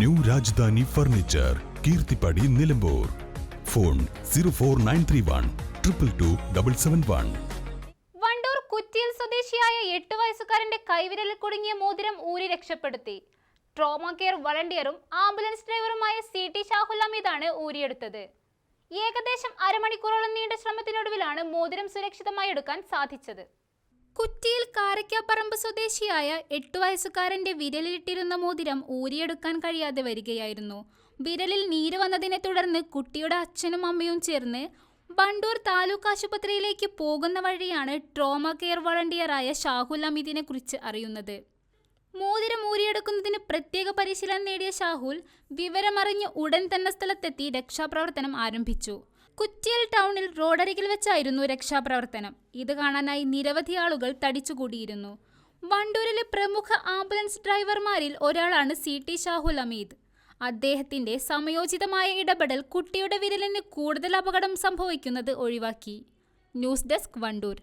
New Rajdhani furniture Keerthippadi Nilambur. Phone zero four nine three one triple two double seven one. Wandoor കുറ്റിയിൽ സ്വദേശിയായ എട്ട് വയസ്സുകാരന്റെ കൈവിരലിൽ കുടുങ്ങിയ മോതിരം ഊരി രക്ഷപ്പെടുത്തി. ട്രോമ കെയർ വളണ്ടിയറും ആംബുലൻസ് ഡ്രൈവറുമായ സി ടി ഷാഹുൽ അമീദാണ് ഊരിയെടുത്തത്. ഏകദേശം അരമണിക്കൂറോളം നീണ്ട ശ്രമത്തിനൊടുവിലാണ് മോതിരം സുരക്ഷിതമായി എടുക്കാൻ സാധിച്ചത്. കുറ്റിയിൽ കാരക്കാപ്പറമ്പ് സ്വദേശിയായ എട്ടു വയസ്സുകാരന്റെ വിരലിലിട്ടിരുന്ന മോതിരം ഊരിയെടുക്കാൻ കഴിയാതെ വരികയായിരുന്നു. വിരലിൽ നീര് വന്നതിനെ തുടർന്ന് കുട്ടിയുടെ അച്ഛനും അമ്മയും ചേർന്ന് ബണ്ടൂർ താലൂക്ക് ആശുപത്രിയിലേക്ക് പോകുന്ന വഴിയാണ് ട്രോമ കെയർ വളണ്ടിയറായ ഷാഹുൽ അമീദിനെ കുറിച്ച് അറിയുന്നത്. മോതിരം ഊരിയെടുക്കുന്നതിന് പ്രത്യേക പരിശീലനം നേടിയ ഷാഹുൽ വിവരമറിഞ്ഞ് ഉടൻ തന്നെ സ്ഥലത്തെത്തി രക്ഷാപ്രവർത്തനം ആരംഭിച്ചു. കുറ്റിയൽ ടൗണിൽ റോഡരികിൽ വെച്ചായിരുന്നു രക്ഷാപ്രവർത്തനം. ഇത് കാണാനായി നിരവധി ആളുകൾ തടിച്ചുകൂടിയിരുന്നു. വണ്ടൂരിലെ പ്രമുഖ ആംബുലൻസ് ഡ്രൈവർമാരിൽ ഒരാളാണ് സി ടി ഷാഹുൽ അമീദ്. അദ്ദേഹത്തിന്റെ സമയോചിതമായ ഇടപെടൽ കുട്ടിയുടെ വിരലിന് കൂടുതൽ അപകടം സംഭവിക്കുന്നത് ഒഴിവാക്കി. News desk Wandoor.